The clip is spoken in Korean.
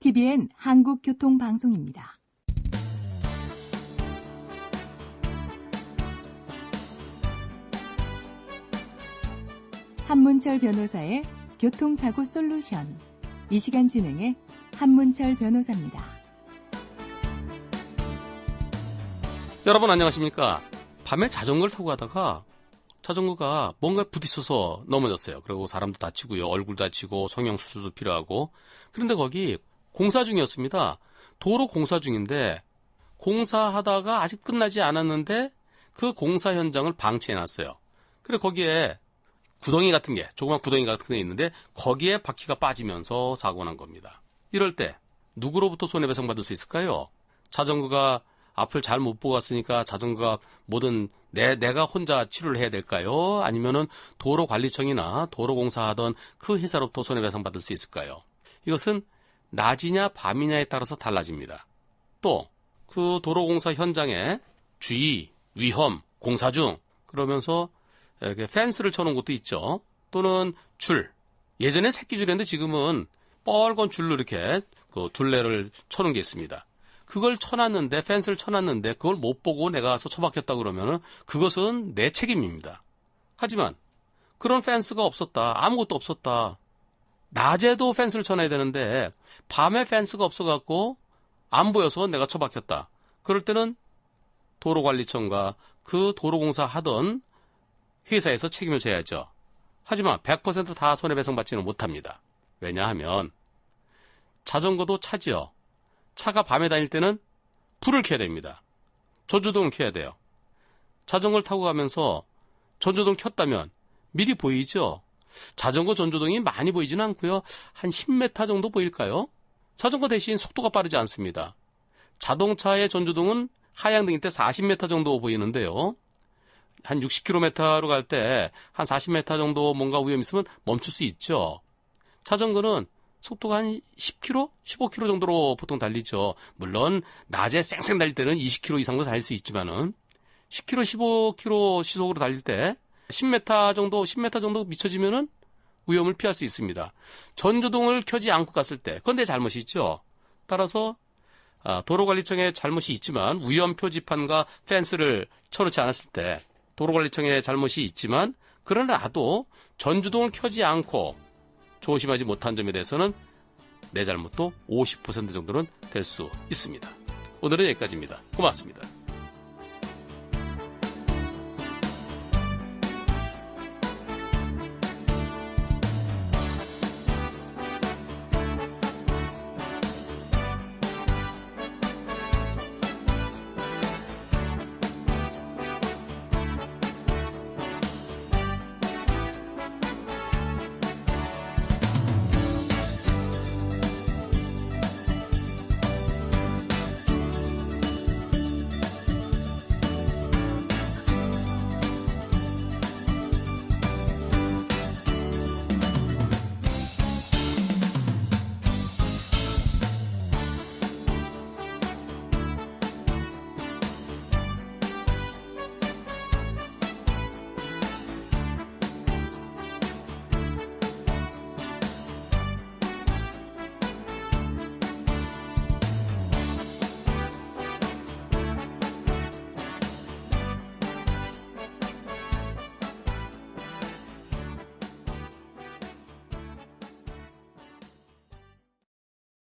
TBN 한국교통방송입니다. 한문철 변호사의 교통사고 솔루션. 이 시간 진행의 한문철 변호사입니다. 여러분 안녕하십니까? 밤에 자전거를 타고 가다가 자전거가 뭔가 부딪혀서 넘어졌어요. 그리고 사람도 다치고요. 얼굴 다치고 성형수술도 필요하고. 그런데 거기 공사 중이었습니다. 도로 공사 중인데 공사하다가 아직 끝나지 않았는데 그 공사 현장을 방치해 놨어요. 그래 거기에 구덩이 같은 게 조그만 구덩이 같은 게 있는데 거기에 바퀴가 빠지면서 사고 난 겁니다. 이럴 때 누구로부터 손해배상 받을 수 있을까요? 자전거가 앞을 잘 못 보고 갔으니까 자전거가 뭐든 내, 내가 혼자 치료를 해야 될까요? 아니면은 도로관리청이나 도로공사하던 그 회사로부터 손해배상 받을 수 있을까요? 이것은 낮이냐 밤이냐에 따라서 달라집니다. 또 그 도로공사 현장에 주의, 위험, 공사 중 그러면서 이렇게 펜스를 쳐놓은 곳도 있죠. 또는 줄. 예전엔 새끼줄이었는데 지금은 뻘건 줄로 이렇게 그 둘레를 쳐놓은 게 있습니다. 그걸 쳐놨는데 펜스를 쳐놨는데 그걸 못 보고 내가 가서 처박혔다 그러면은 그것은 내 책임입니다. 하지만 그런 펜스가 없었다. 아무것도 없었다. 낮에도 펜스를 쳐놔야 되는데 밤에 펜스가 없어갖고 안 보여서 내가 처박혔다. 그럴 때는 도로관리청과 그 도로공사 하던 회사에서 책임을 져야죠. 하지만 100%다 손해배상 받지는 못합니다. 왜냐하면 자전거도 차지요. 차가 밤에 다닐 때는 불을 켜야 됩니다. 전조등을 켜야 돼요. 자전거를 타고 가면서 전조등 켰다면 미리 보이죠? 자전거 전조등이 많이 보이지는 않고요. 한 10m 정도 보일까요? 자전거 대신 속도가 빠르지 않습니다. 자동차의 전조등은 하향등일 때 40m 정도 보이는데요. 한 60km로 갈 때 한 40m 정도 뭔가 위험 있으면 멈출 수 있죠. 자전거는 속도가 한 10km, 15km 정도로 보통 달리죠. 물론 낮에 쌩쌩 달릴 때는 20km 이상도 달릴 수 있지만은 10km, 15km 시속으로 달릴 때 10m 정도, 10m 정도 미쳐지면은 위험을 피할 수 있습니다. 전조등을 켜지 않고 갔을 때, 내 잘못이 있죠. 따라서 아, 도로관리청의 잘못이 있지만 위험 표지판과 펜스를 쳐놓지 않았을 때 도로관리청의 잘못이 있지만 그러나도 전조등을 켜지 않고 조심하지 못한 점에 대해서는 내 잘못도 50% 정도는 될 수 있습니다. 오늘은 여기까지입니다. 고맙습니다.